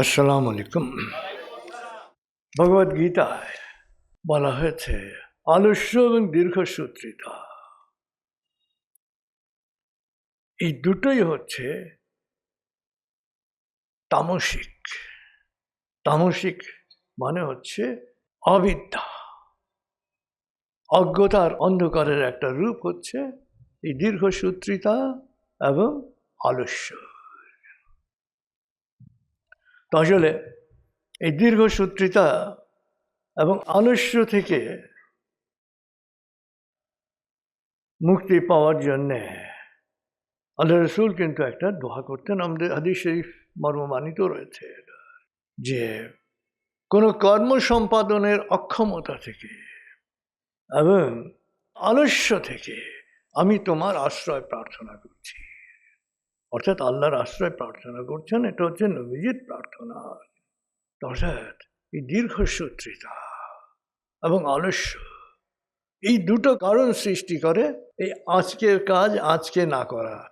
আসসালামু আলাইকুম। ভগবদ গীতায় বলা হয়েছে, আলস্য এবং দীর্ঘসূত্রিতা। এই দুটোই হচ্ছে তামসিক। তামসিক মানে হচ্ছে অবিদ্যা। অজ্ঞতার অন্ধকারের একটা রূপ হচ্ছে এই দীর্ঘসূত্রিতা এবং আলস্য। তো আসলে এই দীর্ঘসূত্রিতা এবং আলস্য থেকে মুক্তি পাওয়ার জন্যে আল্লাহ রসুল কিন্তু একটা দোয়া করতেন। আমাদের হাদিস শরীফ মর্মমানিত রয়েছে যে কোনো কর্ম সম্পাদনের অক্ষমতা থেকে এবং আলস্য থেকে আমি তোমার আশ্রয় প্রার্থনা করছি। অর্থাৎ আল্লাহর আশ্রয় প্রার্থনা করছেন, এটা হচ্ছে নবীজির প্রার্থনা। অর্থাৎ এই দীর্ঘসূত্রিতা এবং আলস্য, এই দুটো কারণ সৃষ্টি করে এই আজকের কাজ আজকে না করা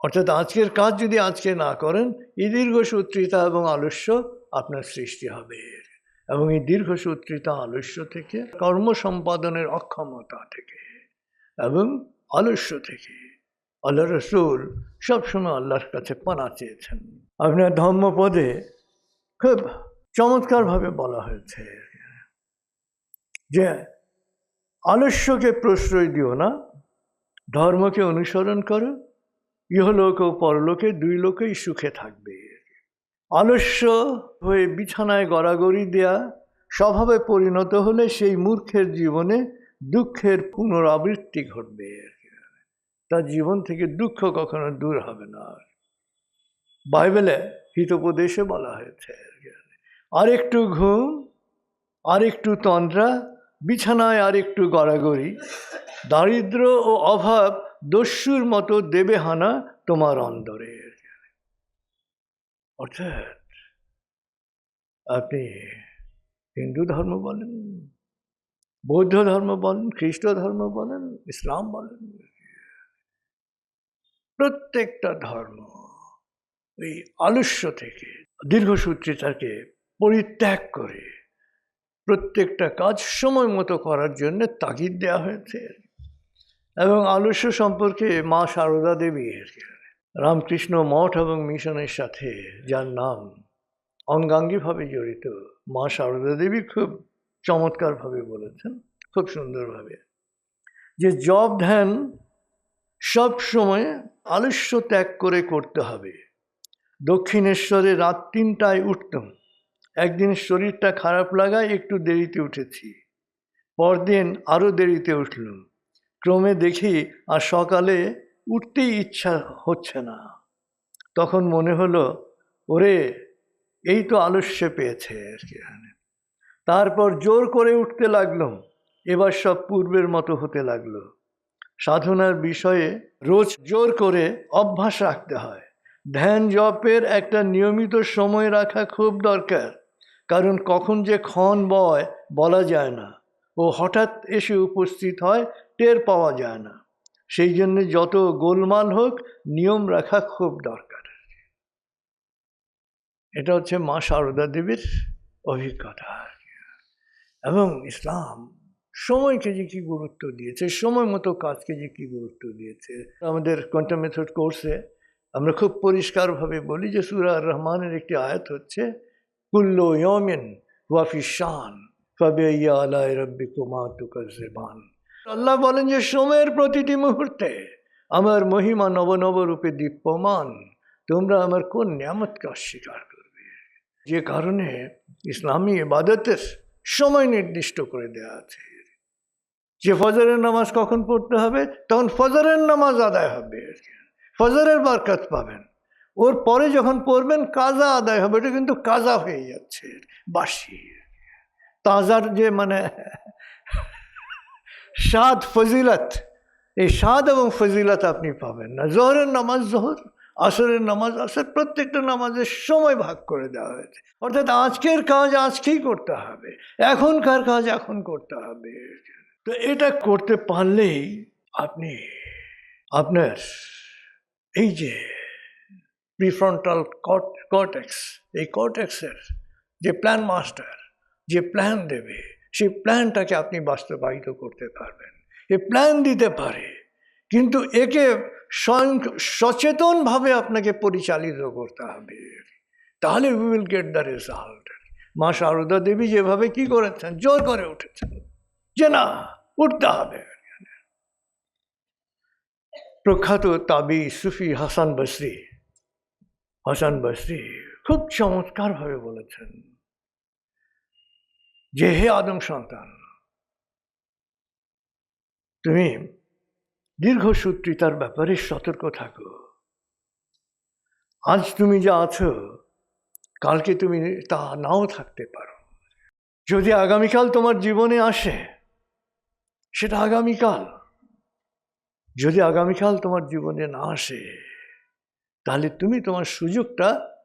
অর্থাৎ আজকের কাজ যদি আজকে না করেন, এই দীর্ঘসূত্রিতা এবং আলস্য আপনার সৃষ্টি হবে। এবং এই দীর্ঘসূত্রিতা, আলস্য থেকে কর্ম সম্পাদনের অক্ষমতা থেকে এবং আলস্য থেকে আল্লাহ রসুল সবসময় আল্লাহর কাছে পানা চেয়েছেন। আপনার ধর্মপদে খুব চমৎকারভাবে বলা হয়েছে যে আলস্যকে প্রশ্রয় দিও না, ধর্মকে অনুসরণ করো, ইহলোক ও পরলোকে দুই লোকেই সুখে থাকবে। আলস্য হয়ে বিছানায় গড়াগড়ি দেয়া, স্বভাবে পরিণত হলে সেই মূর্খের জীবনে দুঃখের পুনরাবৃত্তি ঘটবে। তার জীবন থেকে দুঃখ কখনো দূর হবে না আর। বাইবেলে হিতোপদেশে বলা হয়েছে আর একটু ঘুম আর একটু তন্দ্রা, বিছানায় আর একটু গড়াগড়ি, দারিদ্র ও অভাব দস্যুর মতো দেবে হানা তোমার অন্দরে অর্থাৎ আপনি হিন্দু ধর্ম বলেন, বৌদ্ধ ধর্ম বলেন, খ্রিস্ট ধর্ম বলেন, ইসলাম বলেন প্রত্যেকটা ধর্ম এই আলস্য থেকে দীর্ঘসূত্রিতাকে পরিত্যাগ করে, প্রত্যেকটা কাজ সময় মতো করার জন্য তাগিদ দেওয়া হয়েছে। এবং আলস্য সম্পর্কে মা সারদা দেবী রামকৃষ্ণ মঠ এবং মিশনের সাথে, যার নাম অঙ্গাঙ্গিভাবে জড়িত, মা সারদা দেবী খুব চমৎকারভাবে বলেছেন, খুব সুন্দরভাবে। যে জব ধ্যান সব সময় আলস্য ত্যাগ করে করতে হবে। দক্ষিণেশ্বরে রাত তিনটায় উঠতাম। একদিন শরীরটা খারাপ লাগায় একটু দেরিতে উঠেছি। পরদিন আরও দেরিতে উঠলাম। ক্রমে দেখি আর সকালে উঠতেই ইচ্ছা হচ্ছে না। তখন মনে হলো, ওরে, এই তো আলস্য পেয়েছে আর কি তারপর জোর করে উঠতে লাগলাম। এবার সব পূর্বের মতো হতে লাগল। সাধনার বিষয়ে রোজ জোর করে অভ্যাস রাখতে হয়। ধ্যান জপের একটা নিয়মিত সময় রাখা খুব দরকার, কারণ কখন যে ক্ষণ বয় বলা যায় না ও হঠাৎ এসে উপস্থিত হয় টের পাওয়া যায় না। সেই জন্য যত গোলমাল হোক, নিয়ম রাখা খুব দরকার। এটা হচ্ছে মা সারদা দেবীর অভিজ্ঞতা। এবং ইসলাম সময়কে যে কি গুরুত্ব দিয়েছে, সময় মতো কাজকে যে কি গুরুত্ব দিয়েছে, আমাদের কোয়ান্টাম মেথড কোর্সে আমরা খুব পরিষ্কারভাবে বলি যে সুরা রহমানের একটি আয়াত হচ্ছে, কুল্লো ইয়মিন ওয়াফি শান ফবে ইয়া আলাই রব্বি কুমা তুকাজেবান আল্লাহ বলেন যে সময়ের প্রতিটি মুহূর্তে আমার মহিমা নব নব রূপে দীপ্যমান, তোমরা আমার কোন নিয়ামতকে অস্বীকার করবে? যে কারণে ইসলামী ইবাদতের সময় নির্দিষ্ট করে দেওয়া আছে। যে ফজরের নামাজ কখন পড়তে হবে, তখন ফজরের নামাজ আদায় হবে। ফজরের বারকাত পাবেন। ওর পরে যখন পড়বেন, কাজা আদায় হবে। এটা কিন্তু কাজা হয়ে যাচ্ছে, বাসি। তাজার যে মানে স্বাদ, ফজিলত, এই স্বাদ এবং ফজিলত আপনি পাবেন না। জোহরের নামাজ জোহর, আসরের নামাজ আসর, প্রত্যেকটা নামাজের সময় ভাগ করে দেওয়া হয়েছে। অর্থাৎ আজকের কাজ আজকেই করতে হবে। এখনকার কাজ এখন করতে হবে। তো এটা করতে পারলেই আপনি, আপনার এই যে প্রিফ্রন্টাল কর্টেক্স এই কর্টেক্সের যে প্ল্যান মাস্টার যে প্ল্যান দেবে, সেই প্ল্যানটাকে আপনি বাস্তবায়িত করতে পারবেন। এ প্ল্যান দিতে পারে, কিন্তু একে স্বয়ং সচেতনভাবে আপনাকে পরিচালিত করতে হবে। তাহলে we will get the result Maa Sarada Devi যেভাবে কি করেছেন, জোর করে উঠেছেন। যে না উঠতে হবে। প্রখ্যাত তাবি সুফি হাসান বসরি হাসান বসরি খুব চমৎকারভাবে বলেছেন যে, হে আদম সন্তান, তুমি দীর্ঘসূত্রিতার ব্যাপারে সতর্ক থাকো। আজ তুমি যা আছো, কালকে তুমি তা নাও থাকতে পারো। যদি আগামীকাল তোমার জীবনে আসে সেটা আগামীকাল। যদি আগামীকাল তোমার জীবনে না আসে, তাহলে তুমি তোমার সুযোগটা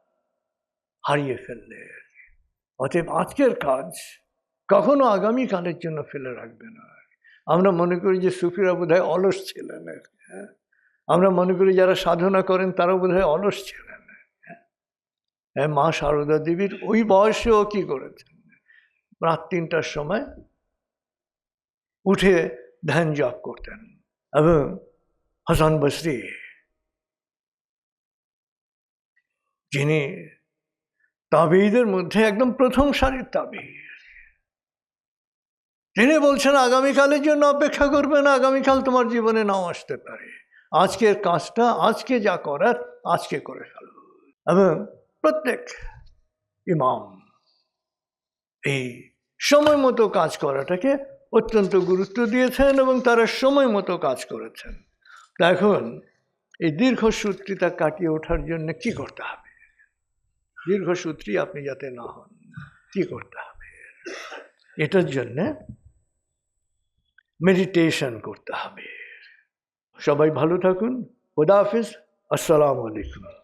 হারিয়ে ফেললে। অতএব আজকের কাজ কখনো আগামীকালের জন্য ফেলে রাখবে না। আমরা মনে করি যে সুফিরা বোধহয় অলস ছিলেন। হ্যাঁ? আমরা মনে করি যারা সাধনা করেন, তারাও বোধহয় অলস ছিলেন। হ্যাঁ? মা সারদা দেবীর ওই বয়সেও কি করেছেন? রাত তিনটার সময় উঠে ধ্যান জপ করতেন এবং হাসান বসরি, যিনি তাবেইদের মধ্যে একদম প্রথম সারির তাবেই তিনি বলছেন, আগামীকালের জন্য অপেক্ষা করবে না, আগামীকাল তোমার জীবনে নাও আসতে পারে। আজকের কাজটা আজকে যা করার, আজকে করে ফেলো। এবং প্রত্যেক ইমাম এই সময় মতো কাজ করাটাকে অত্যন্ত গুরুত্ব দিয়েছেন এবং তারা সময় মতো কাজ করেছেন। এখন এই দীর্ঘসূত্রিতা কাটিয়ে ওঠার জন্য কি করতে হবে? দীর্ঘসূত্রী আপনি যাতে না হন, কি করতে হবে? এটার জন্যে মেডিটেশন করতে হবে। সবাই ভালো থাকুন। খুদা হাফিজ। আসসালামু আলাইকুম।